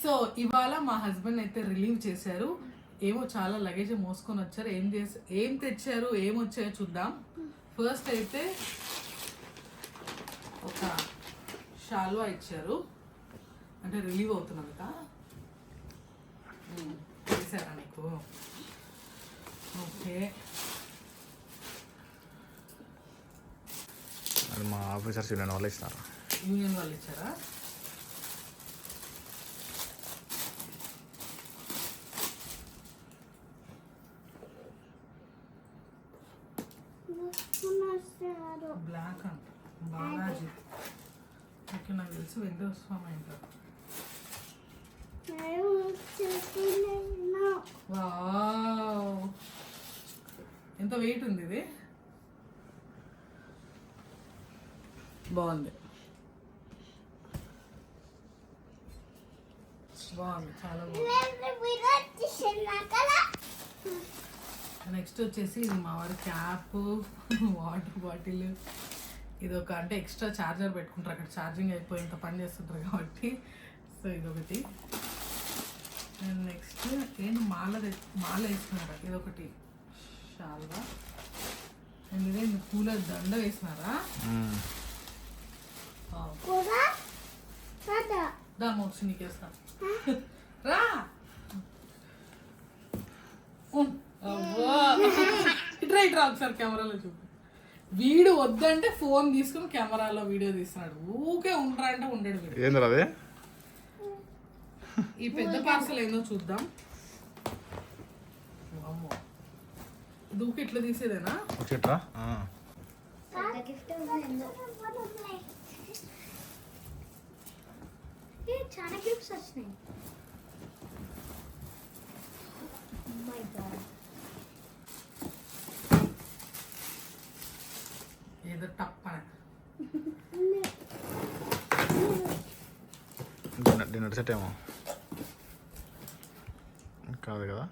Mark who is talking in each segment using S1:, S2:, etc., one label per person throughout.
S1: So ఇవాళ మా husband అయితే రిలీవ్ చేశారు. ఏమో చాలా లగేజ్ మోసుకొని వచ్చారు. ఏం చేసి ఏం తెచ్చారు? ఏం వచ్చాయో చూద్దాం. ఫస్ట్ అయితే ఒక షాల్వా ఇచ్చారు. అంటే రిలీవ్ అవుతున్నందుక చేశారా నీకు? ఓకే.
S2: మా ఆఫీసర్స్ యూనియన్ వాళ్ళు ఇచ్చినారు
S1: యూనియన్ వాళ్ళు ఇచ్చారా? బ్లాక్ అంట. బాలాజీ. ఓకే నాకు తెలిసి వెంకటేశ్వర స్వామి అంటారు ఎంత వెయిట్ ఉంది ఇది? బాగుంది. బాగుంది చాలా బాగుంది. నెక్స్ట్ వచ్చేసి ఇది మా వారి క్యాప్ వాటర్ బాటిల్ ఇది ఒక అంటే ఎక్స్ట్రా చార్జర్ పెట్టుకుంటారు అక్కడ ఛార్జింగ్ అయిపోయి పని చేస్తుంటారు కాబట్టి. సో ఇదొకటి. అండ్ నెక్స్ట్ ఏంటి మాల మాల వేసినారా? ఇదొకటి. షాల్వా. అండ్ ఇదేంటి పూల దండ వేసినారా. దా మోక్షి నీకేస్తా. రా. ఇట్రా ఇట్రా ఒకసారి కెమెరాలో చూపు. వీడు వద్దంటే ఫోన్ తీసుకుని కెమెరాలో వీడియో తీస్తున్నాడు. ఊకే ఉండరా అంటే ఉండడు వీడు.
S2: అది?
S1: ఈ పెద్ద పార్సల్ ఏందో చూద్దాం. అమ్మో దూకి ఇట్లా తీసేదేనా?
S3: చాలా గిఫ్ట్స్ వచ్చినాయి. మై గాడ్
S1: ఏదో టప్పన
S2: డిన్నర్ డిన్నర్ సెట్ ఏమో కాదు కదా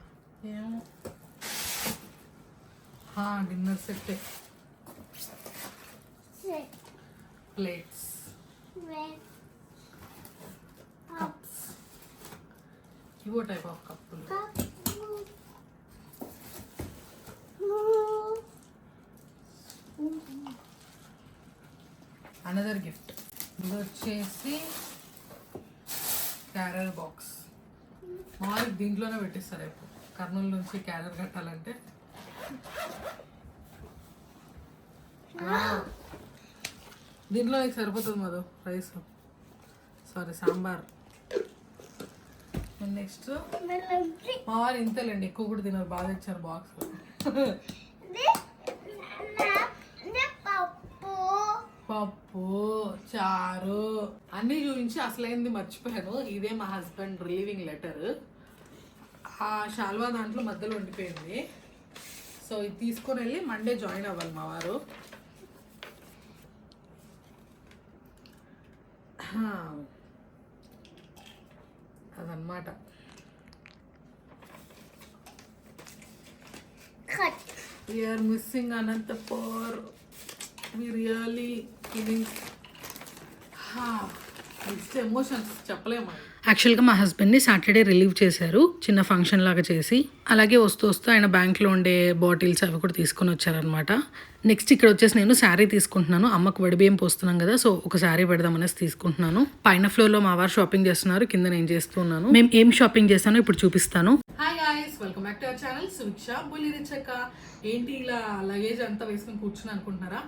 S1: ఏమో డిన్నర్ సెట్ ప్లేట్స్ కప్స్ ఇవో టైప్ ఆఫ్ కప్పులు అనదర్ గిఫ్ట్ ఇది వచ్చేసి క్యారర్ బాక్స్. మామూలుగా దీంట్లోనే పెట్టిస్తారు ఎప్పుడు కర్నూలు నుంచి క్యారర్ కట్టాలంటే. దీంట్లో నీకు సరిపోతుంది Madhu rice. Sorry sambar. Next మా వారు ఇంతేలేండి ఎక్కువ కూడా తినరు బాగా ఇచ్చారు బాక్స్
S3: పప్పు
S1: పప్పు చారు. అన్నీ చూపించి అసలైంది మర్చిపోయాను. ఇదే మా హస్బెండ్ రిలీవింగ్ లెటర్. ఆ షాల్వా దాంట్లో మధ్యలో ఉండిపోయింది. సో ఇది తీసుకొని వెళ్ళి మండే జాయిన్ అవ్వాలి మా వారు.
S3: Cut
S1: we are missing Anantapur we really feelings next emotions చెప్పలేము యాక్చువల్గా మా హస్బెండ్ని సాటర్డే రిలీవ్ చేశారు చిన్న ఫంక్షన్ లాగా చేసి. అలాగే వస్తూ వస్తూ ఆయన బ్యాంక్లో ఉండే బాటిల్స్ అవి కూడా తీసుకొని వచ్చారనమాట నెక్స్ట్ ఇక్కడ వచ్చేసి నేను శారీ తీసుకుంటున్నాను. అమ్మకు వడిబియ్యం పోస్తున్నాం కదా సో ఒక శారీ పెడదామనేసి తీసుకుంటున్నాను. పైన ఫ్లోర్లో మా వారు షాపింగ్ చేస్తున్నారు కింద నేను చేస్తున్నాను మేము ఏం షాపింగ్ చేస్తానో ఇప్పుడు చూపిస్తాను. Hi guys welcome back to our channel Suviksha బుల్లి రిచక్క ఏంటి ఇలా లగేజ్ అంతా వేసుకొని కూర్చుని అనుకుంటున్నారా?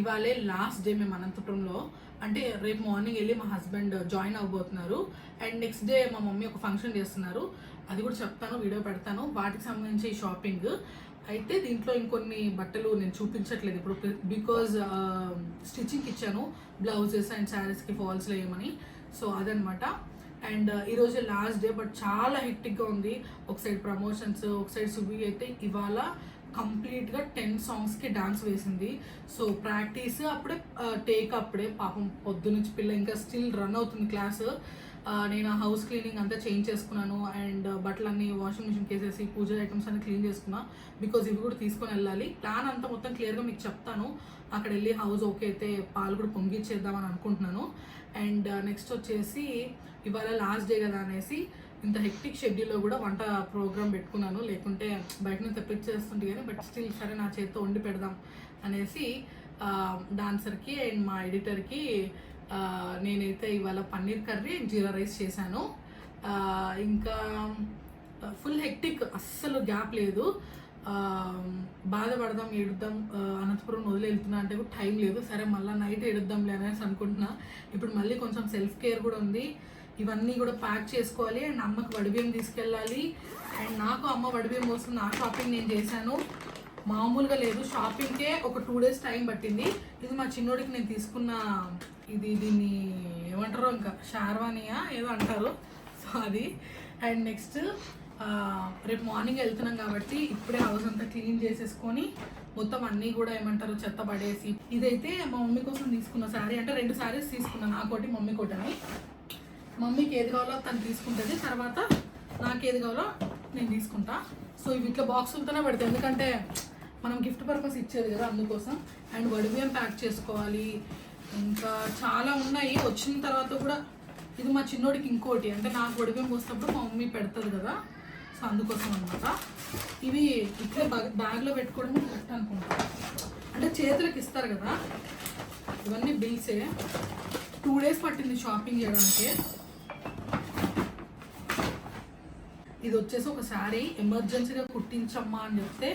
S1: ఇవాళే లాస్ట్ డే మేము అనంతపురంలో. అంటే రేపు మార్నింగ్ వెళ్ళి మా హస్బెండ్ జాయిన్ అవ్వబోతున్నారు. అండ్ నెక్స్ట్ డే మా మమ్మీ ఒక ఫంక్షన్ చేస్తున్నారు. అది కూడా చెప్తాను వీడియో పెడతాను. వాటికి సంబంధించి షాపింగ్ అయితే దీంట్లో ఇంకొన్ని బట్టలు నేను చూపించట్లేదు ఇప్పుడు. బికాజ్ స్టిచ్చింగ్కి uh, ఇచ్చాను. బ్లౌజెస్ అండ్ శారీస్కి ఫాల్స్ వేయమని సో అదనమాట అండ్ ఈరోజు లాస్ట్ డే బట్ చాలా హెక్టిక్గా ఉంది. ఒక సైడ్ ప్రమోషన్స్ ఒక సైడ్ సుబి అయితే ఇవాళ కంప్లీట్గా టెన్ సాంగ్స్కి డాన్స్ వేసింది. సో ప్రాక్టీస్ అప్పుడే టేక్ అప్పుడే పాపం పొద్దు నుంచి పిల్ల ఇంకా స్టిల్ రన్ అవుతుంది క్లాస్. ఆ, నేను హౌస్ క్లీనింగ్ అంతా చేంజ్ చేసుకున్నాను. అండ్ బట్టలన్నీ వాషింగ్ మిషన్కి వేసేసి పూజ ఐటమ్స్ అన్ని క్లీన్ చేసుకున్నా. బికాజ్ ఇవి కూడా తీసుకొని వెళ్ళాలి. ప్లాన్ అంతా మొత్తం క్లియర్గా మీకు చెప్తాను. అక్కడ వెళ్ళి హౌస్ ఓకే అయితే పాలు కూడా పొంగిచ్చేద్దామని అనుకుంటున్నాను. అండ్ నెక్స్ట్ వచ్చేసి ఇవాళ లాస్ట్ డే కదా అనేసి ఇంత హెక్టిక్ షెడ్యూల్లో కూడా వంట ప్రోగ్రామ్ పెట్టుకున్నాను. లేకుంటే బయట నుంచి తెప్పించేస్తుంటే కానీ బట్ స్టిల్ సరే నా చేతితో వండి పెడదాం అనేసి డాన్సర్కి అండ్ మా ఎడిటర్కి నేనైతే ఇవాళ పన్నీర్ కర్రీ జీరా రైస్ చేశాను. ఇంకా ఫుల్ హెక్టిక్ అస్సలు గ్యాప్ లేదు. బాధపడదాం ఏడుద్దాం అనంతపురం వదిలి వెళ్తున్నా అంటే కూడా టైం లేదు. సరే మళ్ళీ నైట్ ఏడుద్దాంలే అనేసి అనుకుంటున్నా. ఇప్పుడు మళ్ళీ కొంచెం సెల్ఫ్ కేర్ కూడా ఉంది. ఇవన్నీ కూడా ప్యాక్ చేసుకోవాలి అండ్ అమ్మకి వడిబియ్యం తీసుకెళ్ళాలి. అండ్ నాకు అమ్మ వడిబియ్యం కోసం నా షాపింగ్ నేను చేశాను. మామూలుగా లేదు. షాపింగ్కే ఒక టూ డేస్ టైం పట్టింది. ఇది మా చిన్నోడికి నేను తీసుకున్న ఇది దీన్ని ఏమంటారు ఇంకా షార్వానియా ఏదో అంటారు. సో అది. అండ్ నెక్స్ట్ రేపు మార్నింగ్ వెళ్తున్నాం కాబట్టి ఇప్పుడే హౌస్ అంతా క్లీన్ చేసేసుకొని మొత్తం అన్నీ కూడా ఏమంటారు చెత్త పడేసి. ఇదైతే మా మమ్మీ కోసం తీసుకున్న శారీ. అంటే రెండు శారీస్ తీసుకున్నాను. నాకోటి మమ్మీ కోటని మమ్మీకి ఏది కావాలో తను తీసుకుంటుంది తర్వాత నాకు ఏది కావాలో నేను తీసుకుంటా. సో ఇవి ఇట్లా బాక్సులతోనే పెడతాయి. ఎందుకంటే మనం గిఫ్ట్ పర్పస్ ఇచ్చేది కదా అందుకోసం. అండ్ వడిబియ్యం ప్యాక్ చేసుకోవాలి. ఇంకా చాలా ఉన్నాయి. వచ్చిన తర్వాత కూడా ఇది మా చిన్నోడికి ఇంకోటి. అంటే నాకు వడిబియ్యం పోసినప్పుడు మా మమ్మీ పెడతారు కదా. సో అందుకోసం అనమాట ఇవి ఇట్లా బ్యాగ్లో పెట్టుకోవడం కరెక్ట్ అనుకుంటా. అంటే చేతులకు ఇస్తారు కదా. ఇవన్నీ బిల్సే టూ డేస్ పట్టింది షాపింగ్ చేయడానికి. ఇది వచ్చేసి ఒక శారీ. ఎమర్జెన్సీగా కుట్టించమ్మా అని చెప్తే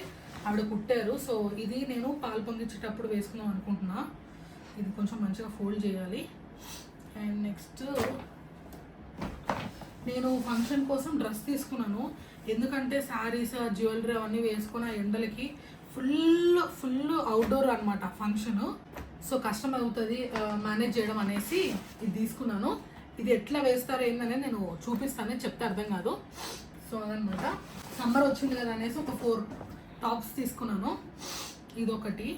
S1: ఆవిడ కుట్టారు. సో ఇది నేను పాలు పొంగించేటప్పుడు వేసుకుందాం అనుకుంటున్నా. ఇది కొంచెం మంచిగా ఫోల్డ్ చేయాలి. అండ్ నెక్స్ట్ నేను ఫంక్షన్ కోసం డ్రెస్ తీసుకున్నాను. ఎందుకంటే శారీస్ జ్యువెలరీ అవన్నీ వేసుకున్న ఎండలకి ఫుల్ ఫుల్ అవుట్డోర్ అనమాట ఫంక్షను. సో కష్టం అవుతుంది మేనేజ్ చేయడం అనేసి ఇది తీసుకున్నాను. ఇది ఎట్లా వేస్తారో ఏందనేది నేను చూపిస్తానని చెప్తే అర్థం కాదు. సో అదనమాట. సమ్మర్ వచ్చింది కదా అనేసి ఒక ఫోర్ టాప్స్ తీసుకున్నాను. ఇదొకటి.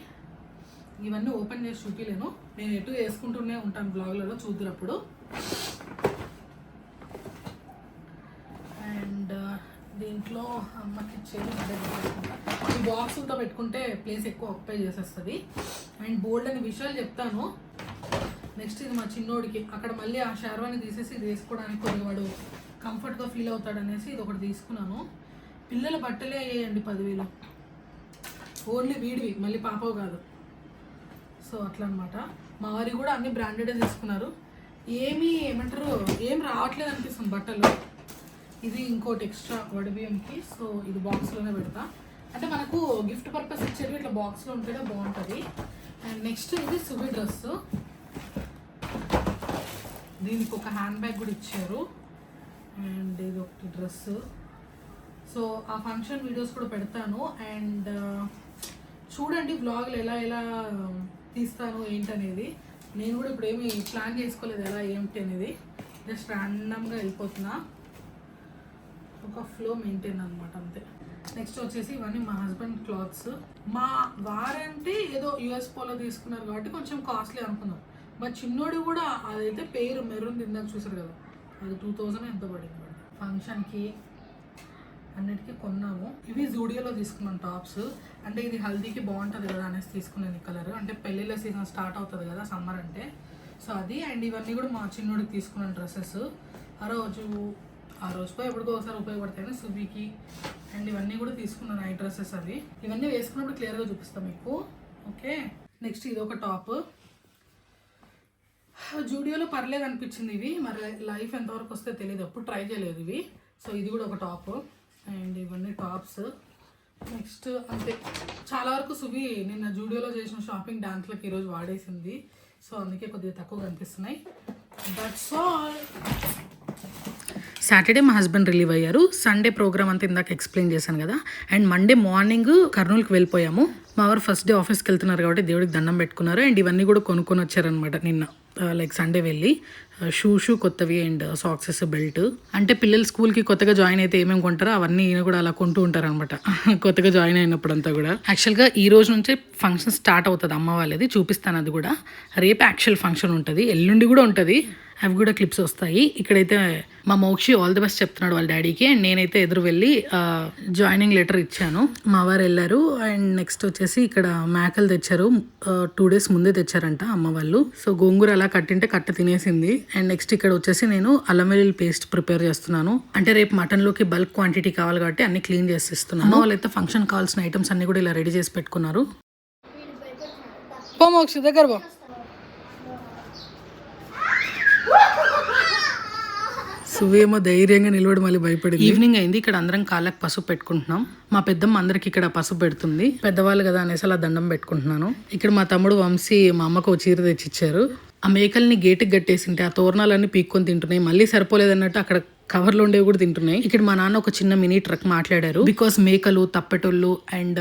S1: ఇవన్నీ ఓపెన్ చేసి చూపించలేను నేను ఎటు వేసుకుంటూనే ఉంటాను బ్లాగ్లలో చూద్దురప్పుడు. అండ్ uh, దీంట్లో అమ్మకి ఇచ్చేది అదే పెట్టేసుకుంటా. ఈ బాక్సులతో పెట్టుకుంటే ప్లేస్ ఎక్కువ ఆక్యుపై చేసేస్తుంది. అండ్ బోల్డ్ అని విషయాలు చెప్తాను. నెక్స్ట్ ఇది మా చిన్నోడికి. అక్కడ మళ్ళీ ఆ షార్వాని తీసేసి ఇది వేసుకోవడానికి కొన్ని వాడు కంఫర్ట్గా ఫీల్ అవుతాడు అనేసి ఇది ఒకటి తీసుకున్నాను. పిల్లల బట్టలే అయ్యాయండి పదివేలు. ఓన్లీ వీడివి మళ్ళీ పాపవు కాదు. సో అట్లా అనమాట మా వారి కూడా అన్ని బ్రాండెడే తీసుకున్నారు. ఏమీ ఏమంటారు ఏం రావట్లేదు అనిపిస్తుంది బట్టలు. ఇది ఇంకోటి ఎక్స్ట్రా వడిబియ్యంకి సో ఇది బాక్స్లోనే పెడతా. అంటే మనకు గిఫ్ట్ పర్పస్ ఇచ్చేవి ఇట్లా బాక్స్లో ఉంటేనే బాగుంటుంది. అండ్ నెక్స్ట్ ఇది సువి డ్రెస్ దీనికి ఒక హ్యాండ్ బ్యాగ్ కూడా ఇచ్చారు. అండ్ ఇది ఒకటి డ్రెస్. సో ఆ ఫంక్షన్ వీడియోస్ కూడా పెడతాను. అండ్ చూడండి బ్లాగ్లు ఎలా ఎలా తీస్తాను ఏంటనేది. నేను కూడా ఇప్పుడు ఏమి ప్లాన్ చేసుకోలేదు ఎలా ఏంటి అనేది. జస్ట్ ర్యాండమ్గా వెళ్ళిపోతున్నా. ఒక ఫ్లో మెయింటైన్ అనమాట అంతే. నెక్స్ట్ వచ్చేసి ఇవన్నీ మా హస్బెండ్ క్లాత్స్ మా వారంటే ఏదో యుఎస్ పోలో తీసుకున్నారు కాబట్టి కొంచెం కాస్ట్లీ అనుకున్నాం. మా చిన్నోడు కూడా అదైతే పేరు మెరూన్ తిందాక చూసారు కదా. అది టూ థౌజండ్ ఎంత పడింది ఫంక్షన్కి అన్నిటికీ కొన్నాము. ఇవి జూడియోలో తీసుకున్నాం టాప్స్. అంటే ఇది హల్దీకి బాగుంటుంది కదా అనేసి తీసుకున్నాను ఈ కలర్. అంటే పెళ్ళిళ్ళ సీజన్ స్టార్ట్ అవుతుంది కదా సమ్మర్ అంటే. సో అది అండ్ ఇవన్నీ కూడా మా చిన్నోడికి తీసుకున్నాను డ్రెస్సెస్. ఆ రోజు ఆ రోజుకో ఎప్పటికో ఒకసారి ఉపయోగపడతాయి సుబీకి అండ్ ఇవన్నీ కూడా తీసుకున్నాను నైట్ డ్రెస్సెస్ అవి. ఇవన్నీ వేసుకున్నప్పుడు క్లియర్గా చూపిస్తాం మీకు. ఓకే? నెక్స్ట్ ఇది ఒక టాప్. జూడియోలో పర్లేదు అనిపించింది ఇవి. మరి లైఫ్ ఎంతవరకు వస్తే తెలియదు ఎప్పుడు ట్రై చేయలేదు ఇవి. సో ఇది కూడా ఒక టాప్. అండ్ ఇవన్నీ టాప్స్. నెక్స్ట్ అంతే. చాలా వరకు సువి నిన్న జూడియోలో చేసిన షాపింగ్ డాన్స్లకి ఈరోజు వాడేసింది. సో అందుకే కొద్దిగా తక్కువ కనిపిస్తున్నాయి దట్స్ ఆల్ సాటర్డే మా హస్బెండ్ రిలీవ్ అయ్యారు. సండే ప్రోగ్రామ్ అంతా ఇందాక ఎక్స్ప్లెయిన్ చేశాను కదా. అండ్ మండే మార్నింగ్ కర్నూలుకి వెళ్ళిపోయాము. మా వారు ఫస్ట్ డే ఆఫీస్కి వెళ్తున్నారు కాబట్టి దేవుడికి దండం పెట్టుకున్నారు. అండ్ ఇవన్నీ కూడా కొనుక్కొని వచ్చారనమాట నిన్న. లైక్ సండే వెళ్ళి షూ షూ కొత్తవి అండ్ సాక్సెస్ బెల్ట్. అంటే పిల్లలు స్కూల్కి కొత్తగా జాయిన్ అయితే ఏమేమి కొంటారో అవన్నీ ఈయన కూడా అలా కొంటూ ఉంటారనమాట కొత్తగా జాయిన్ అయినప్పుడు అంతా కూడా యాక్చువల్గా ఈ రోజు నుంచే ఫంక్షన్ స్టార్ట్ అవుతుంది అమ్మ వాళ్ళది చూపిస్తాను అది కూడా. రేపు యాక్చువల్ ఫంక్షన్ ఉంటుంది ఎల్లుండి కూడా ఉంటుంది.
S4: అవి కూడా క్లిప్స్ వస్తాయి. ఇక్కడైతే మా మోక్షి ఆల్ ది బెస్ట్ చెప్తున్నాడు వాళ్ళ డాడీకి. అండ్ నేనైతే ఎదురు వెళ్ళి జాయినింగ్ లెటర్ ఇచ్చాను. మా వారు వెళ్ళారు. అండ్ నెక్స్ట్ వచ్చేసి ఇక్కడ మేకలు తెచ్చారు. టూ డేస్ ముందే తెచ్చారంట అమ్మ వాళ్ళు. సో గోంగూర అలా కట్టింటే కట్ట తినేసింది. అండ్ నెక్స్ట్ ఇక్కడ వచ్చేసి నేను అల్లం వెల్లుల్లి పేస్ట్ ప్రిపేర్ చేస్తున్నాను. అంటే రేపు మటన్లోకి బల్క్ క్వాంటిటీ కావాలి కాబట్టి అన్ని క్లీన్ చేసి ఇస్తున్నాను అమ్మ వాళ్ళైతే ఫంక్షన్ కావాల్సిన ఐటమ్స్ అన్ని కూడా ఇలా రెడీ చేసి పెట్టుకున్నారు. పో మోక్షి దగ్గర పో. సువేమో ధైర్యంగా నిలబడి మళ్ళీ భయపడింది. ఈవినింగ్ అయింది. ఇక్కడ అందరం కాళ్ళకి పసుపు పెట్టుకుంటున్నాం. మా పెద్దమ్మ అందరికి ఇక్కడ పసుపు పెడుతుంది. పెద్దవాళ్ళు కదా అనేసి అలా దండం పెట్టుకుంటున్నాను. ఇక్కడ మా తమ్ముడు వంశీ మా అమ్మకు చీర తెచ్చిచ్చారు. ఆ మేకల్ని గేటుకి కట్టేసింటే ఆ తోరణాలన్నీ పీక్కొని తింటున్నాయి. మళ్ళీ సరిపోలేదన్నట్టు అక్కడ కవర్లో ఉండేవి కూడా తింటున్నాయి. ఇక్కడ మా నాన్న ఒక చిన్న మినీ ట్రక్ మాట్లాడారు. బికాస్ మేకలు తప్పెటోళ్ళు అండ్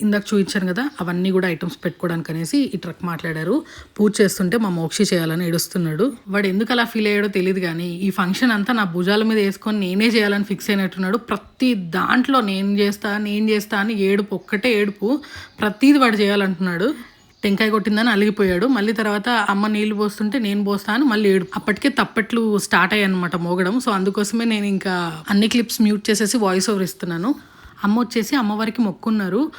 S4: ఇందాక చూపించాను కదా అవన్నీ కూడా ఐటమ్స్ పెట్టుకోవడానికి అనేసి ఈ ట్రక్ మాట్లాడారు. పూజ చేస్తుంటే మా మోక్షి చేయాలని ఏడుస్తున్నాడు. వాడు ఎందుకు అలా ఫీల్ అయ్యాడో తెలియదు కానీ ఈ ఫంక్షన్ అంతా నా భుజాల మీద వేసుకొని నేనే చేయాలని ఫిక్స్ అయినట్టున్నాడు. ప్రతి దాంట్లో నేను చేస్తా నేను చేస్తా అని ఏడుపు ఒక్కటే ఏడుపు ప్రతిది వాడు చేయాలంటున్నాడు. టెంకాయ కొట్టిందని అలిగిపోయాడు. మళ్ళీ తర్వాత అమ్మ నీళ్ళు పోస్తుంటే నేను పోస్తా అని మళ్ళీ ఏడు అప్పటికే తప్పట్లు స్టార్ట్ అయ్యాయి అనమాట మోగడం. సో అందుకోసమే నేను ఇంకా అన్ని క్లిప్స్ మ్యూట్ చేసేసి వాయిస్ ఓవర్ ఇస్తున్నాను. అమ్మ వచ్చేసి అమ్మవారికి మొక్కున్నారు.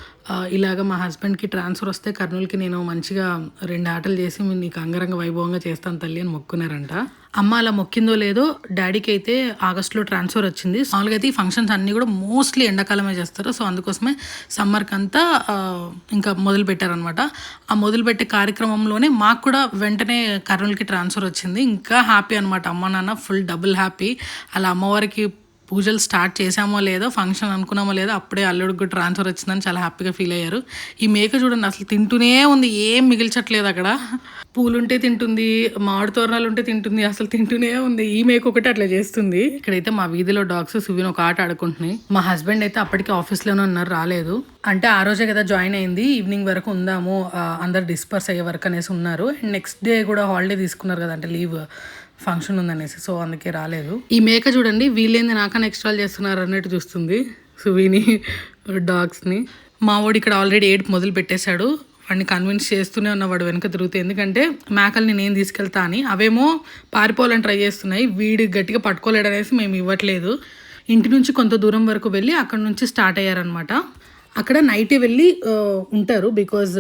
S4: ఇలాగ మా హస్బెండ్కి ట్రాన్స్ఫర్ వస్తే కర్నూలుకి నేను మంచిగా రెండు ఆటలు చేసి నీకు అంగరంగ వైభవంగా చేస్తాను తల్లి అని మొక్కున్నారంట. అమ్మ అలా మొక్కిందో లేదో డాడీకి అయితే ఆగస్ట్లో ట్రాన్స్ఫర్ వచ్చింది. మామూలుగా అయితే ఈ ఫంక్షన్స్ అన్నీ కూడా మోస్ట్లీ ఎండాకాలమే చేస్తారు. సో అందుకోసమే సమ్మర్కి అంతా ఇంకా మొదలు పెట్టారనమాట ఆ మొదలుపెట్టే కార్యక్రమంలోనే మాకు కూడా వెంటనే కర్నూలుకి ట్రాన్స్ఫర్ వచ్చింది. ఇంకా హ్యాపీ అనమాట అమ్మ నాన్న ఫుల్ డబుల్ హ్యాపీ. అలా అమ్మవారికి పూజలు స్టార్ట్ చేసామో లేదో ఫంక్షన్ అనుకున్నామో లేదో అప్పుడే అల్లుడికి ట్రాన్స్ఫర్ వచ్చిందని చాలా హ్యాపీగా ఫీల్ అయ్యారు. ఈ మేక చూడండి అసలు తింటూనే ఉంది ఏం మిగిల్చట్లేదు అక్కడ. పూలుంటే తింటుంది మామిడి తోరణాలు ఉంటే తింటుంది అసలు తింటూనే ఉంది. ఈ మేక ఒకటి అట్లా చేస్తుంది. ఇక్కడైతే మా వీధిలో డాగ్స్ సువిన్ ఒక ఆట ఆడుకుంటున్నాయి. మా హస్బెండ్ అయితే అప్పటికే ఆఫీస్లోనే ఉన్నారు రాలేదు. అంటే ఆ రోజే కదా జాయిన్ అయింది ఈవినింగ్ వరకు ఉందాము అందరు డిస్పర్స్ అయ్యే వరకు అనేసి ఉన్నారు. అండ్ నెక్స్ట్ డే కూడా హాలిడే తీసుకున్నారు కదా అంటే లీవ్. ఫంక్షన్ ఉందనేసి సో అందుకే రాలేదు. ఈ మేక చూడండి వీళ్ళేంది నాకన్నా ఎక్స్ట్రాల్ చేస్తున్నారు అన్నట్టు చూస్తుంది. సువిని డాగ్స్ని. మా వాడు ఇక్కడ ఆల్రెడీ ఏడుపు మొదలు పెట్టేశాడు. వాడిని కన్విన్స్ చేస్తూనే ఉన్నవాడు వెనుక వెనక తిరుగుతాయి ఎందుకంటే మేకల్ని నేను తీసుకెళ్తా అని. అవేమో పారిపోవాలని ట్రై చేస్తున్నాయి. వీడు గట్టిగా పట్టుకోలేడు అనేసి మేము ఇవ్వట్లేదు. ఇంటి నుంచి కొంత దూరం వరకు వెళ్ళి అక్కడ నుంచి స్టార్ట్ అయ్యారనమాట అక్కడ నైటే వెళ్ళి ఉంటారు బికాజ్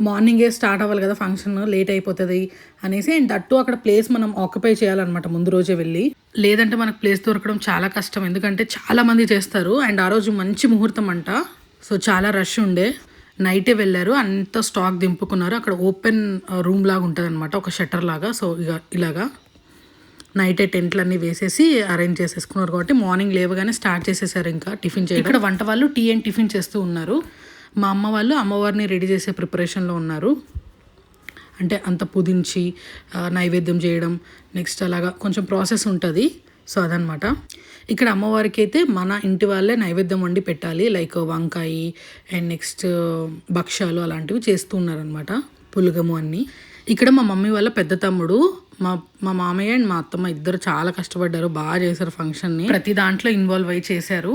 S4: మార్నింగే స్టార్ట్ అవ్వాలి కదా ఫంక్షన్ లేట్ అయిపోతుంది అనేసి అండ్ దట్టు అక్కడ ప్లేస్ మనం ఆక్యుపై చేయాలన్నమాట ముందు రోజే వెళ్ళి. లేదంటే మనకు ప్లేస్ దొరకడం చాలా కష్టం ఎందుకంటే చాలామంది చేస్తారు అండ్ ఆ రోజు మంచి ముహూర్తం అంట. సో చాలా రష్ ఉండే. నైటే వెళ్ళారు అంత స్టాక్ దింపుకున్నారు. అక్కడ ఓపెన్ రూమ్ లాగా ఉంటుంది అనమాట ఒక షట్టర్ లాగా. సో ఇక ఇలాగా నైటే టెంట్లు వేసేసి అరేంజ్ చేసేసుకున్నారు కాబట్టి మార్నింగ్ లేవగానే స్టార్ట్ చేసేసారు ఇంకా టిఫిన్ చేయడం. ఇక్కడ వంట వాళ్ళు టీ అండ్ టిఫిన్ చేస్తూ ఉన్నారు. మా అమ్మ వాళ్ళు అమ్మవారిని రెడీ చేసే ప్రిపరేషన్లో ఉన్నారు. అంటే అంత పుదించి నైవేద్యం చేయడం నెక్స్ట్ అలాగా కొంచెం ప్రాసెస్ ఉంటుంది. సో అదనమాట ఇక్కడ అమ్మవారికి అయితే మన ఇంటి వాళ్ళే నైవేద్యం వండి పెట్టాలి. లైక్ వంకాయ అండ్ నెక్స్ట్ భక్ష్యాలు అలాంటివి చేస్తూ ఉన్నారనమాట పులగము అన్నీ. ఇక్కడ మా మమ్మీ వాళ్ళ పెద్ద తమ్ముడు మా మా మామయ్య అండ్ మా అత్తమ్మ ఇద్దరు చాలా కష్టపడ్డారు. బాగా చేశారు ఫంక్షన్ని. ప్రతి దాంట్లో ఇన్వాల్వ్ అయ్యి చేశారు.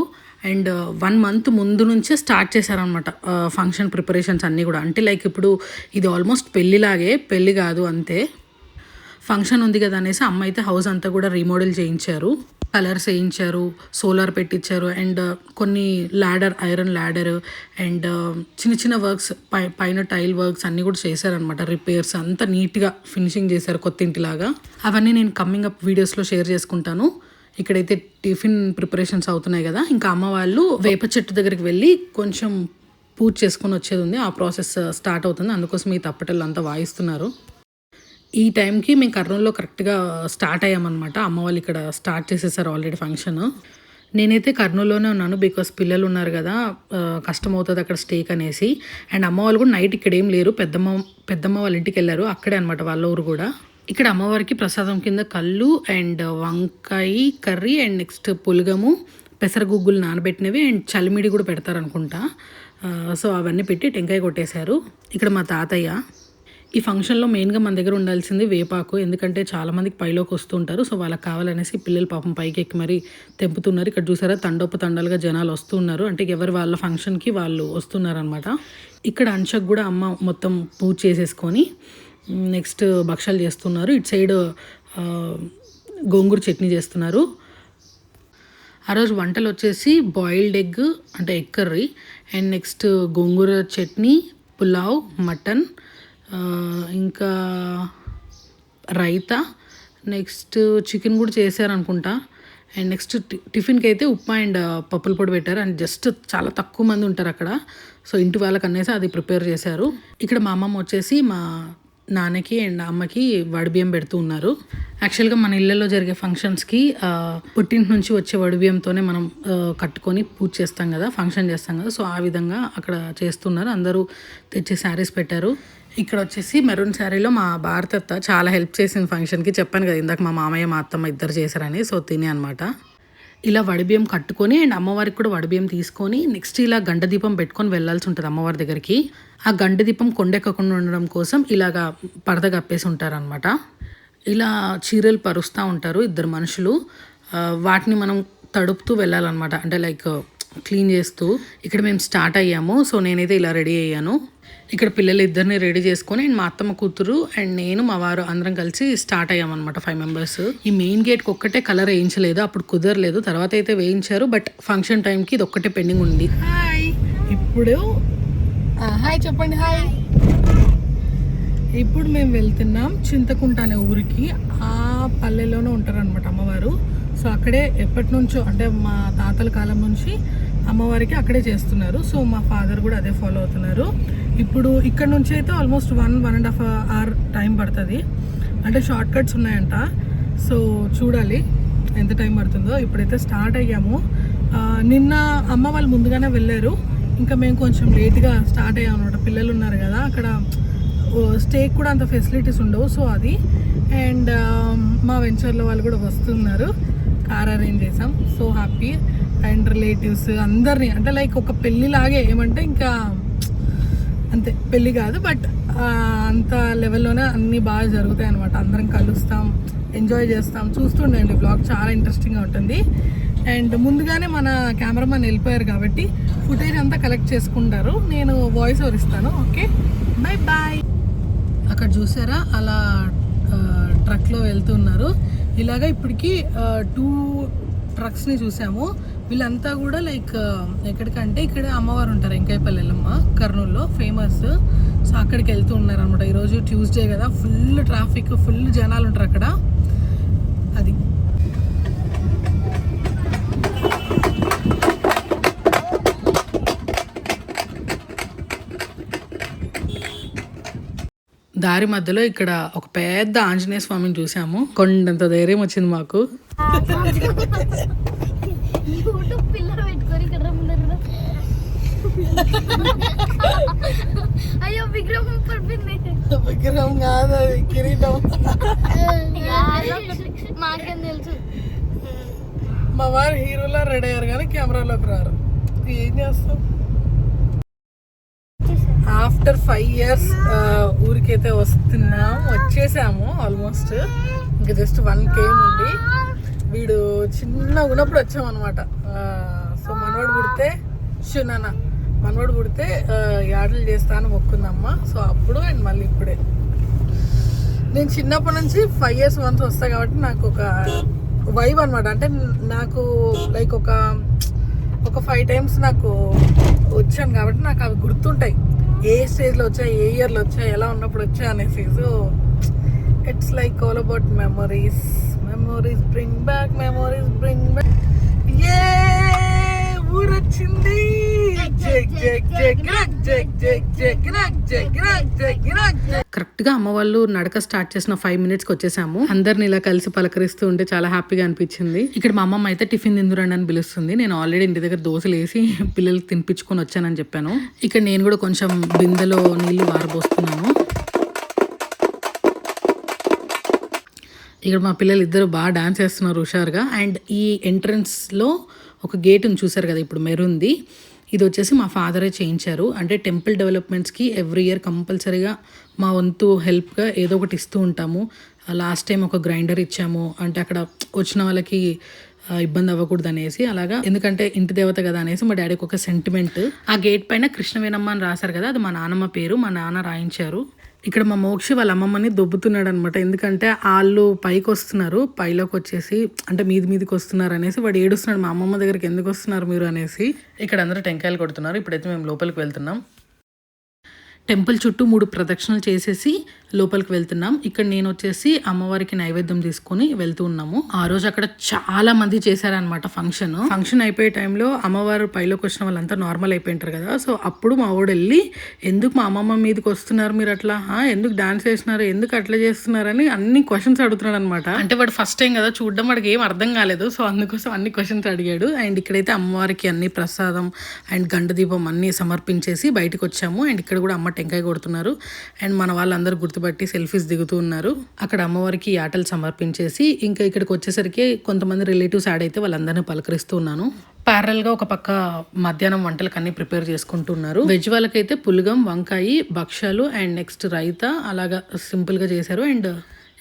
S4: అండ్ uh, వన్ మంత్ ముందు నుంచే స్టార్ట్ చేశారనమాట ఫంక్షన్ ప్రిపరేషన్స్ అన్నీ కూడా. అంటే లైక్ ఇప్పుడు ఇది ఆల్మోస్ట్ పెళ్ళిలాగే పెళ్ళి కాదు అంతే. ఫంక్షన్ ఉంది కదా అనేసి అమ్మ అయితే హౌస్ అంతా కూడా రీమోడల్ చేయించారు. కలర్స్ వేయించారు సోలార్ పెట్టించారు అండ్ uh, కొన్ని ladder iron ladder and uh, చిన్న చిన్న వర్క్స్ పై పైన టైల్ వర్క్స్ అన్నీ కూడా చేశారనమాట రిపేర్స్ అంతా నీట్గా ఫినిషింగ్ చేశారు కొత్త ఇంటిలాగా అవన్నీ నేను కమ్మింగ్ అప్ వీడియోస్లో షేర్ చేసుకుంటాను. ఇక్కడైతే టిఫిన్ ప్రిపరేషన్స్ అవుతున్నాయి కదా ఇంకా అమ్మ వాళ్ళు వేప చెట్టు దగ్గరికి వెళ్ళి కొంచెం పూజ చేసుకొని వచ్చేది ఉంది. ఆ ప్రాసెస్ స్టార్ట్ అవుతుంది. అందుకోసం ఈ తప్పటలు అంతా వాయిస్తున్నారు. ఈ టైంకి మేము కర్నూలులో కరెక్ట్గా స్టార్ట్ అయ్యామన్నమాట. అమ్మ వాళ్ళు ఇక్కడ స్టార్ట్ చేసేసారు ఆల్రెడీ ఫంక్షన్. నేనైతే కర్నూలులోనే ఉన్నాను బికాస్ పిల్లలు ఉన్నారు కదా కష్టం అవుతుంది అక్కడ స్టేక్ అనేసి. అండ్ అమ్మ వాళ్ళు కూడా నైట్ ఇక్కడ ఏం లేరు. పెద్దమ్మ పెద్దమ్మ వాళ్ళ ఇంటికి వెళ్ళారు. అక్కడే అనమాట వాళ్ళ ఊరు కూడా. ఇక్కడ అమ్మవారికి ప్రసాదం కింద కళ్ళు అండ్ వంకాయ కర్రీ అండ్ నెక్స్ట్ పులగము పెసరగుగ్గులు నానబెట్టినవి అండ్ చలిమిడి కూడా పెడతారు అనుకుంటా సో అవన్నీ పెట్టి టెంకాయ కొట్టేశారు. ఇక్కడ మా తాతయ్య. ఈ ఫంక్షన్లో మెయిన్గా మన దగ్గర ఉండాల్సింది వేపాకు ఎందుకంటే చాలామందికి పైలోకి వస్తూ ఉంటారు. సో వాళ్ళకి కావాలనేసి పిల్లలు పాపం పైకి ఎక్కి మరీ తెంపుతున్నారు. ఇక్కడ చూసారా తండోపు తండాలుగా జనాలు వస్తున్నారు అంటే ఎవరు వాళ్ళ ఫంక్షన్కి వాళ్ళు వస్తున్నారు అనమాట ఇక్కడ అంచకు కూడా అమ్మ మొత్తం పూజ చేసేసుకొని నెక్స్ట్ భక్షాలు చేస్తున్నారు. ఇటు సైడ్ గోంగూర చట్నీ చేస్తున్నారు. ఆ రోజు వంటలు వచ్చేసి బాయిల్డ్ ఎగ్ అంటే ఎగ్ కర్రీ అండ్ నెక్స్ట్ గోంగూర చట్నీ పులావ్ మటన్ ఇంకా రైతా నెక్స్ట్ చికెన్ కూడా చేశారనుకుంటా. అండ్ నెక్స్ట్ టిఫిన్కి అయితే ఉప్మా అండ్ పప్పుల పొడి పెట్టారు. అండ్ జస్ట్ చాలా తక్కువ మంది ఉంటారు అక్కడ. సో ఇంటి వాళ్ళకి అనేసి అది ప్రిపేర్ చేశారు. ఇక్కడ మా అమ్మమ్మ వచ్చేసి మా నాన్నకి అండ్ అమ్మకి వడిబియ్యం పెడుతూ ఉన్నారు. యాక్చువల్గా మన ఇళ్ళలో జరిగే ఫంక్షన్స్కి పుట్టింటి నుంచి వచ్చే వడిబియ్యంతోనే మనం కట్టుకొని పూజ చేస్తాం కదా ఫంక్షన్ చేస్తాం కదా. సో ఆ విధంగా అక్కడ చేస్తున్నారు. అందరూ తెచ్చి శారీస్ పెట్టారు. ఇక్కడ వచ్చేసి మెరూన్ శారీలో మా భారతత్త చాలా హెల్ప్ చేసింది ఫంక్షన్కి. చెప్పాను కదా ఇందాక మా మామయ్య మా అత్తమ్మ ఇద్దరు చేశారని. సో తినే అనమాట ఇలా వడిబియ్యం కట్టుకొని అండ్ అమ్మవారికి కూడా వడిబియ్యం తీసుకొని నెక్స్ట్ ఇలా గంట దీపం పెట్టుకొని వెళ్ళాల్సి ఉంటుంది అమ్మవారి దగ్గరికి. ఆ గంట దీపం కొండెక్కకుండా ఉండడం కోసం ఇలాగా పరద కప్పేసి ఉంటారనమాట ఇలా చీరలు పరుస్తూ ఉంటారు ఇద్దరు మనుషులు. వాటిని మనం తడుపుతూ వెళ్ళాలన్నమాట. అంటే లైక్ క్లీన్ చేస్తూ. ఇక్కడ మేము స్టార్ట్ అయ్యాము సో నేనైతే ఇలా రెడీ అయ్యాను. ఇక్కడ పిల్లలు ఇద్దరిని రెడీ చేసుకొని అండ్ మా అత్తమ్మ కూతురు అండ్ నేను మా వారు అందరం కలిసి స్టార్ట్ అయ్యామన్నమాట ఫైవ్ మెంబర్స్ ఈ మెయిన్ గేట్కి ఒక్కటే కలర్ వేయించలేదు అప్పుడు కుదరలేదు. తర్వాత అయితే వేయించారు బట్ ఫంక్షన్ టైంకి ఇది ఒక్కటే పెండింగ్ ఉంది. హాయ్ ఇప్పుడు హాయ్ చెప్పండి హాయ్ ఇప్పుడు మేము వెళ్తున్నాం చింతకుంట అనే ఊరికి. ఆ పల్లెలోనే ఉంటారనమాట అమ్మవారు. సో అక్కడే ఎప్పటి నుంచో అంటే మా తాతల కాలం నుంచి అమ్మవారికి అక్కడే చేస్తున్నారు. సో మా ఫాదర్ కూడా అదే ఫాలో అవుతున్నారు. ఇప్పుడు ఇక్కడ నుంచి అయితే almost one one and half hour time పడుతుంది. అంటే షార్ట్ కట్స్ ఉన్నాయంట. సో చూడాలి ఎంత టైం పడుతుందో. ఇప్పుడైతే స్టార్ట్ అయ్యాము. నిన్న అమ్మ వాళ్ళు ముందుగానే వెళ్ళారు. ఇంకా మేము కొంచెం లేట్గా స్టార్ట్ అయ్యాం అనమాట పిల్లలు ఉన్నారు కదా అక్కడ స్టేకి కూడా అంత ఫెసిలిటీస్ ఉండవు. సో అది. అండ్ um, మా వెంచర్లో వాళ్ళు కూడా వస్తున్నారు. కార్ అరేంజ్ చేసాం. సో హ్యాపీ అండ్ రిలేటివ్స్ అందరినీ అంటే లైక్ ఒక పెళ్ళిలాగే. ఏమంటే ఇంకా అంతే పెళ్ళి కాదు బట్ అంత లెవెల్లోనే అన్నీ బాగా జరుగుతాయి అనమాట అందరం కలుస్తాం ఎంజాయ్ చేస్తాం. చూస్తుండండి బ్లాగ్ చాలా ఇంట్రెస్టింగ్గా ఉంటుంది. అండ్ ముందుగానే మన కెమెరామెన్ వెళ్ళిపోయారు కాబట్టి ఫుటేజ్ అంతా కలెక్ట్ చేసుకుంటారు. నేను వాయిస్ ఓవర్ ఇస్తాను ఓకే బై బాయ్ అక్కడ చూసారా? అలా ట్రక్లో వెళ్తున్నారు ఇలాగా ఇప్పటికీ టూ ట్రక్స్ని చూసాము. వీళ్ళంతా కూడా లైక్ ఎక్కడికంటే ఇక్కడ అమ్మవారు ఉంటారు వెంకాయపల్లెలమ్మ కర్నూలులో ఫేమస్ సో అక్కడికి వెళ్తూ ఉన్నారు అనమాట ఈరోజు ట్యూస్డే కదా ఫుల్ ట్రాఫిక్ ఫుల్ జనాలు ఉంటారు అక్కడ. అది. దారి మధ్యలో ఇక్కడ ఒక పెద్ద ఆంజనేయ స్వామిని చూసాము కొండంత ధైర్యం వచ్చింది మాకు
S3: యూట్యూబ్ పిల్లలు పెట్టుకొని ఇక్కడ ముందర అయ్యో విగ్రహం పడిపోయింది
S4: విగ్రహం కాదు అది కిరీటం
S3: మాకేం తెలుసు
S4: మా వారు హీరోలా రెడీ అయ్యారు కానీ కెమెరాలోకి రారు ఏం చేస్తాం ఆఫ్టర్ ఫైవ్ ఇయర్స్ ఊరికైతే వస్తున్నాం వచ్చేసాము ఆల్మోస్ట్ ఇంకా జస్ట్ వన్ కేమ్ ఉంది. వీడు చిన్న ఉన్నప్పుడు వచ్చాం అనమాట సో మనవాడు పుడితే షునానా మనవాడు పుడితే యాడలు చేస్తా అని మొక్కుందమ్మ. సో అప్పుడు అండ్ మళ్ళీ ఇప్పుడే. నేను చిన్నప్పటి నుంచి ఫైవ్ ఇయర్స్ వన్స్ వస్తా కాబట్టి నాకు ఒక వైబ్ అనమాట అంటే నాకు లైక్ ఒక ఒక ఫైవ్ టైమ్స్ నాకు వచ్చాను కాబట్టి నాకు అవి గుర్తుంటాయి. ఏ స్టేజ్లో వచ్చాయి ఏ ఇయర్లో వచ్చాయి ఎలా ఉన్నప్పుడు వచ్చాయి అనేసి. So it's like all about memories memories bring back memories bring back ఏ ఊరొచ్చింది కరెక్ట్గా అమ్మ వాళ్ళు నడక స్టార్ట్ చేసిన ఫైవ్ మినిట్స్కి వచ్చేసాము అందరిని ఇలా కలిసి పలకరిస్తూ ఉంటే చాలా హ్యాపీగా అనిపించింది ఇక్కడ మా అమ్మమ్మ అయితే టిఫిన్ తిందురండి అని పిలుస్తుంది నేను ఆల్రెడీ ఇంటి దగ్గర దోశలు వేసి పిల్లలకి తినిపించుకొని వచ్చానని చెప్పాను ఇక్కడ నేను కూడా కొంచెం బిందెలో నీళ్ళు వారబోస్తున్నాను ఇక్కడ మా పిల్లలు ఇద్దరు బాగా డాన్స్ చేస్తున్నారు హుషారుగా అండ్ ఈ ఎంట్రన్స్లో ఒక గేట్ని చూసారు కదా ఇప్పుడు మెరుంది ఇది వచ్చేసి మా ఫాదరే చేయించారు. అంటే టెంపుల్ డెవలప్మెంట్స్కి ఎవ్రీ ఇయర్ కంపల్సరీగా మా వంతు హెల్ప్గా ఏదో ఒకటి ఇస్తూ ఉంటాము. లాస్ట్ టైం ఒక గ్రైండర్ ఇచ్చాము. అంటే అక్కడ వచ్చిన వాళ్ళకి ఇబ్బంది అవ్వకూడదు అనేసి అలాగా. ఎందుకంటే ఇంటి దేవత కదా అనేసి మా డాడీకి ఒక సెంటిమెంట్. ఆ గేట్ పైన కృష్ణవేనమ్మ అని రాశారు కదా అది మా నాన్నమ్మ పేరు. మా నాన్న రాయించారు. ఇక్కడ మా మోక్షి వాళ్ళ అమ్మమ్మని దొబ్బుతున్నాడు అనమాట ఎందుకంటే వాళ్ళు పైకి వస్తున్నారు పైలోకి వచ్చేసి అంటే మీది మీదికి వస్తున్నారు అనేసి వాడు ఏడుస్తున్నాడు. మా అమ్మమ్మ దగ్గరికి ఎందుకు వస్తున్నారు మీరు అనేసి ఇక్కడ అందరూ టెంకాయలు కొడుతున్నారు. ఇప్పుడైతే మేము లోపలికి వెళ్తున్నాం. టెంపుల్ చుట్టూ మూడు ప్రదక్షిణలు చేసేసి లోపలికి వెళ్తున్నాం. ఇక్కడ నేను వచ్చేసి అమ్మవారికి నైవేద్యం తీసుకొని వెళ్తూ ఉన్నాము. ఆ రోజు అక్కడ చాలా మంది చేశారనమాట ఫంక్షన్. ఫంక్షన్ అయిపోయే టైంలో అమ్మవారు పైలోకి వచ్చిన వాళ్ళంతా నార్మల్ అయిపోయింటారు కదా. సో అప్పుడు మా వాడు వెళ్ళి ఎందుకు మా అమ్మమ్మ మీదకి వస్తున్నారు మీరు అట్లా? ఎందుకు డాన్స్ చేస్తున్నారు? ఎందుకు అట్లా చేస్తున్నారు? అని అన్ని క్వశ్చన్స్ అడుగుతున్నాడు అనమాట అంటే వాడు ఫస్ట్ టైం కదా చూడడం వాడికి ఏం అర్థం కాలేదు. సో అందుకోసం అన్ని క్వశ్చన్స్ అడిగాడు. అండ్ ఇక్కడైతే అమ్మవారికి అన్ని ప్రసాదం అండ్ గండ దీపం అన్ని సమర్పించేసి బయటకు వచ్చాము. అండ్ ఇక్కడ కూడా అమ్మ టెంకాయ కొడుతున్నారు. అండ్ మన వాళ్ళందరూ గుర్తుపట్టి సెల్ఫీస్ దిగుతూ ఉన్నారు. అక్కడ అమ్మవారికి ఆటలు సమర్పించేసి ఇంకా ఇక్కడికి వచ్చేసరికి కొంతమంది రిలేటివ్స్ యాడ్ అయితే వాళ్ళందరినీ పలకరిస్తూ ఉన్నాను. ప్యారల్గా ఒక పక్క మధ్యాహ్నం వంటలకు అన్ని ప్రిపేర్ చేసుకుంటున్నారు వెజ్ వాళ్ళకైతే పులగం వంకాయి భక్ష్యాలు అండ్ నెక్స్ట్ రైతా అలాగా సింపుల్గా చేశారు. అండ్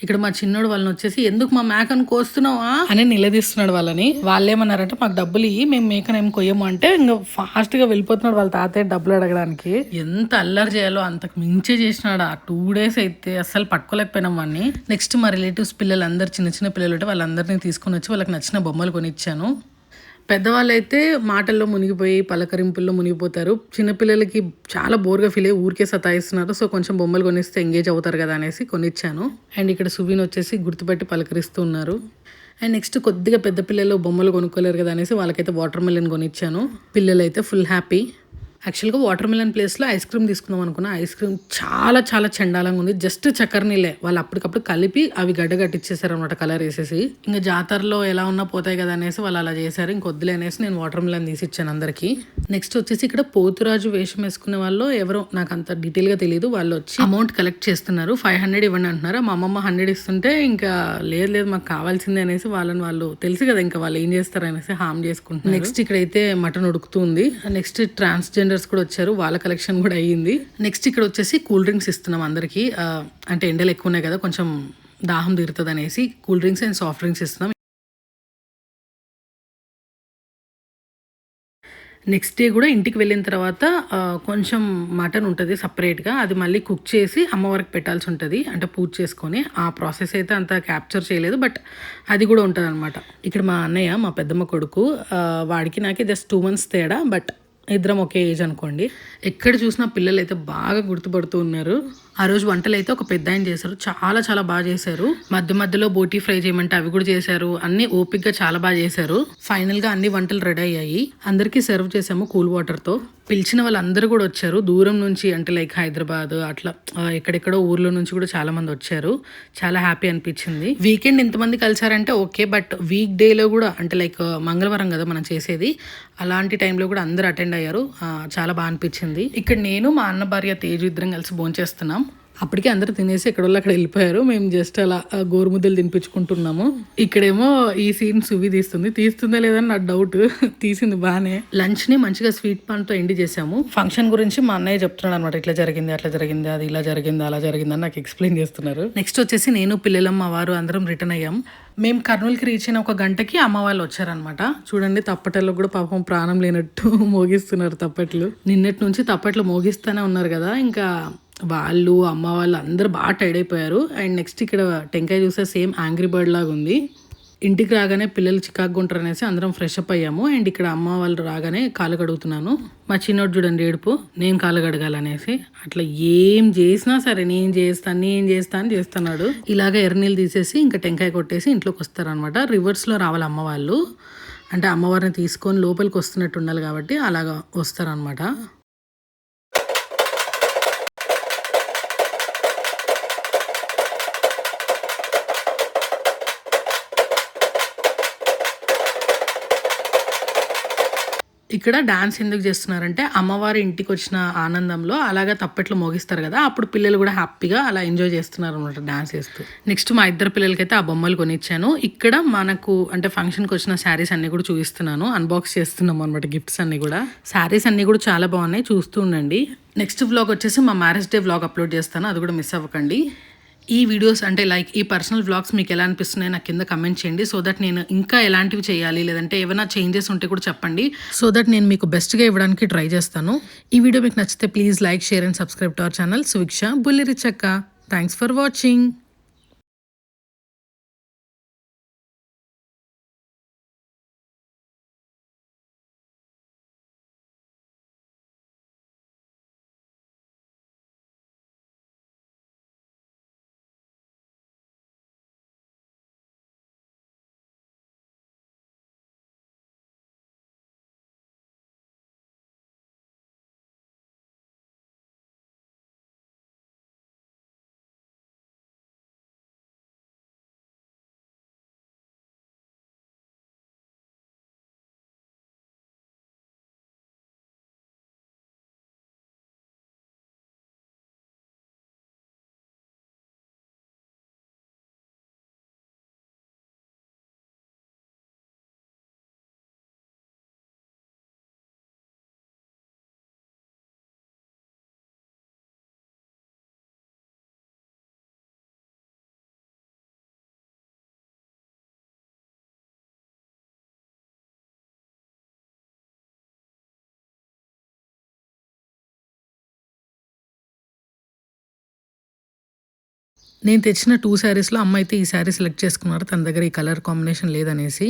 S4: ఇక్కడ మా చిన్నోడు వాళ్ళని వచ్చేసి ఎందుకు మా మేకను కోస్తున్నావా? అని నిలదీస్తున్నాడు వాళ్ళని. వాళ్ళు ఏమన్నారంటే మాకు డబ్బులు ఇయ్యి మేము మేకను ఏం కొయ్యము. అంటే ఇంకా ఫాస్ట్గా వెళ్ళిపోతున్నాడు వాళ్ళ తాతయ్య డబ్బులు అడగడానికి. ఎంత అల్లరి చేయాలో అంతకు మించే చేసినాడు. ఆ టూ డేస్ అయితే అస్సలు పట్టుకోలేకపోయినాం వాడిని నెక్స్ట్ మా రిలేటివ్స్ పిల్లలు అందరు చిన్న చిన్న పిల్లలు ఉంటే వాళ్ళందరినీ తీసుకొని వచ్చి వాళ్ళకి నచ్చిన బొమ్మలు కొనిచ్చాను. పెద్దవాళ్ళు అయితే మాటల్లో మునిగిపోయి పలకరింపుల్లో మునిగిపోతారు. చిన్నపిల్లలకి చాలా బోర్గా ఫీల్ అయ్యి ఊరికే సతాయిస్తున్నారు. సో కొంచెం బొమ్మలు కొనిస్తే ఎంగేజ్ అవుతారు కదా అనేసి కొనిచ్చాను. అండ్ ఇక్కడ సువీన్ వచ్చేసి గుర్తుపెట్టి పలకరిస్తూ ఉన్నారు. అండ్ నెక్స్ట్ కొద్దిగా పెద్ద పిల్లలు బొమ్మలు కొనుక్కోలేరు కదా అనేసి వాళ్ళకైతే వాటర్ మెలన్ కొనిచ్చాను. పిల్లలైతే ఫుల్ హ్యాపీ. యాక్చువల్గా వాటర్ మిలన్ ప్లేస్లో ఐస్ క్రీమ్ తీసుకుందాం అనుకున్నా. ఐస్ క్రీమ్ చాలా చాలా చండాలంగా ఉంది. జస్ట్ చక్కెర నీళ్ళే. వాళ్ళు అప్పటికప్పుడు కలిపి అవి గడ్డగట్టిచ్చేసారు అనమాట కలర్ వేసేసి. ఇంకా జాతరలో ఎలా ఉన్నా పోతాయి కదా అనేసి వాళ్ళు అలా చేశారు. ఇంకొద్దులే అనేసి నేను వాటర్ మిలన్ తీసి ఇచ్చాను అందరికి. నెక్స్ట్ వచ్చేసి ఇక్కడ పోతురాజు వేషం వేసుకునే వాళ్ళు ఎవరో నాకు అంత డీటెయిల్గా తెలియదు వాళ్ళు వచ్చి అమౌంట్ కలెక్ట్ చేస్తున్నారు. ఫైవ్ హండ్రెడ్ ఇవ్వండి అంటున్నారు. మా అమ్మమ్మ హండ్రెడ్ ఇస్తుంటే ఇంకా లేదు లేదు మాకు కావాల్సిందే అనేసి వాళ్ళని వాళ్ళు తెలుసు కదా ఇంకా వాళ్ళు ఏం చేస్తారు అనేసి హామ్ చేసుకుంటున్నారు. నెక్స్ట్ ఇక్కడైతే మటన్ ఉడుకుతుంది నెక్స్ట్ ట్రాన్స్జెండర్స్ కూడా వచ్చారు వాళ్ళ కలెక్షన్ కూడా అయ్యింది. నెక్స్ట్ ఇక్కడ వచ్చేసి కూల్ డ్రింక్స్ ఇస్తున్నాం అందరికి. అంటే ఎండలు ఎక్కువ ఉన్నాయి కదా కొంచెం దాహం తీరుతుంది అనేసి cool drinks and soft drinks ఇస్తున్నాం. నెక్స్ట్ డే కూడా ఇంటికి వెళ్ళిన తర్వాత కొంచెం మటన్ ఉంటుంది సపరేట్గా అది మళ్ళీ కుక్ చేసి అమ్మవారికి పెట్టాల్సి ఉంటుంది అంటే పూజ చేసుకొని. ఆ ప్రాసెస్ అయితే అంత క్యాప్చర్ చేయలేదు బట్ అది కూడా ఉంటుంది అనమాట ఇక్కడ మా అన్నయ్య మా పెద్దమ్మ కొడుకు వాడికి నాకే జస్ట్ టూ మంత్స్ తేడా బట్ ఇద్దరం ఒకే ఏజ్ అనుకోండి. ఎక్కడ చూసినా పిల్లలు అయితే బాగా గుర్తుపడుతూ ఉన్నారు. ఆ రోజు వంటలు అయితే ఒక పెద్ద ఆయన చేశారు. చాలా చాలా బాగా చేశారు. మధ్య మధ్యలో బోటీ ఫ్రై చేయమంటే అవి కూడా చేశారు. అన్ని ఓపిక్గా చాలా బాగా చేశారు. ఫైనల్గా అన్ని వంటలు రెడీ అయ్యాయి. అందరికీ సర్వ్ చేసాము కూల్ వాటర్తో పిలిచిన వాళ్ళందరూ కూడా వచ్చారు. దూరం నుంచి అంటే లైక్ హైదరాబాద్ అట్లా ఎక్కడెక్కడో ఊర్లో నుంచి కూడా చాలా మంది వచ్చారు. చాలా హ్యాపీ అనిపించింది. వీకెండ్ ఇంతమంది కలిసారంటే ఓకే బట్ వీక్ డేలో కూడా అంటే లైక్ మంగళవారం కదా మనం చేసేది. అలాంటి టైంలో కూడా అందరూ అటెండ్ అయ్యారు. చాలా బాగా అనిపించింది. ఇక్కడ నేను మా అన్న భార్య తేజు ఇద్దరం కలిసి భోంచేస్తున్నాం. అప్పటికే అందరూ తినేసి ఎక్కడ వాళ్ళు అక్కడ వెళ్ళిపోయారు. మేము జస్ట్ అలా గోరుముద్దలు తినిపించుకుంటున్నాము. ఇక్కడేమో ఈ సీన్ సువి తీస్తుంది. తీస్తుందా లేదని నా డౌట్ తీసింది బాగానే లంచ్ని మంచిగా స్వీట్ పాన్తో ఎండి చేసాము ఫంక్షన్ గురించి మా అన్నయ్య చెప్తున్నాడు అనమాట ఇట్లా జరిగింది అట్లా జరిగింది అది ఇలా జరిగింది అలా జరిగింది అని నాకు ఎక్స్ప్లెయిన్ చేస్తున్నారు. నెక్స్ట్ వచ్చేసి నేను పిల్లలం మా వారు అందరం రిటర్న్ అయ్యాం. మేము కర్నూలుకి రీచ్ అయిన ఒక గంటకి అమ్మ వాళ్ళు వచ్చారనమాట చూడండి తప్పటల్లో కూడా పాపం ప్రాణం లేనట్టు మోగిస్తున్నారు తప్పట్లు. నిన్నటి నుంచి తప్పట్లు మోగిస్తూనే ఉన్నారు కదా. ఇంకా వాళ్ళు అమ్మ వాళ్ళు అందరూ బాగా టైడ్ అయిపోయారు. అండ్ నెక్స్ట్ ఇక్కడ టెంకాయ చూస్తే సేమ్ యాంగ్రీ బర్డ్ లాగా ఉంది. ఇంటికి రాగానే పిల్లలు చికాకు ఉంటారు అనేసి అందరం ఫ్రెష్ అప్ అయ్యాము. అండ్ ఇక్కడ అమ్మ వాళ్ళు రాగానే కాలు కడుగుతున్నాను. మా చిన్నోడు చూడండి ఏడుపు నేను కాలు కడగాలనేసి. అట్లా ఏం చేసినా సరే నేను చేస్తాను నేను చేస్తా అని చేస్తున్నాడు. ఇలాగ ఎర్రనీళ్ళు తీసేసి ఇంకా టెంకాయ కొట్టేసి ఇంట్లోకి వస్తారనమాట రివర్స్లో రావాలి అమ్మ వాళ్ళు. అంటే అమ్మవారిని తీసుకొని లోపలికి వస్తున్నట్టు ఉండాలి కాబట్టి అలాగా వస్తారనమాట ఇక్కడ డాన్స్ ఎందుకు చేస్తున్నారంటే అమ్మవారి ఇంటికి వచ్చిన ఆనందంలో అలాగా తప్పెట్లు మోగిస్తారు కదా అప్పుడు పిల్లలు కూడా హ్యాపీగా అలా ఎంజాయ్ చేస్తున్నారు అనమాట డాన్స్ చేస్తూ. నెక్స్ట్ మా ఇద్దరు పిల్లలకైతే ఆ బొమ్మలు కొనిచ్చాను. ఇక్కడ మనకు అంటే ఫంక్షన్కి వచ్చిన శారీస్ అన్ని కూడా చూపిస్తున్నాను. అన్బాక్స్ చేస్తున్నాం అనమాట గిఫ్ట్స్ అన్ని కూడా. శారీస్ అన్ని కూడా చాలా బాగున్నాయి చూస్తూ ఉండండి. నెక్స్ట్ వ్లాగ్ వచ్చేసి మా మ్యారేజ్ డే వ్లాగ్ అప్లోడ్ చేస్తాను అది కూడా మిస్ అవ్వకండి. ఈ వీడియోస్ అంటే లైక్ ఈ పర్సనల్ వ్లాగ్స్ మీకు ఎలా అనిపిస్తున్నాయి నాకు కింద కమెంట్ చేయండి. సో దట్ నేను ఇంకా ఎలాంటివి చేయాలి లేదంటే ఏమైనా చేంజెస్ ఉంటే కూడా చెప్పండి. సో దట్ నేను మీకు బెస్ట్గా ఇవ్వడానికి ట్రై చేస్తాను. ఈ వీడియో మీకు నచ్చితే please like share and subscribe to our channel Suviksha బుల్లిరిచక్క thanks for watching నేను తెచ్చిన టూ శారీస్లో అమ్మ అయితే ఈ శారీ సెలెక్ట్ చేసుకున్నారు. తన దగ్గర ఈ కలర్ కాంబినేషన్ లేదనేసి.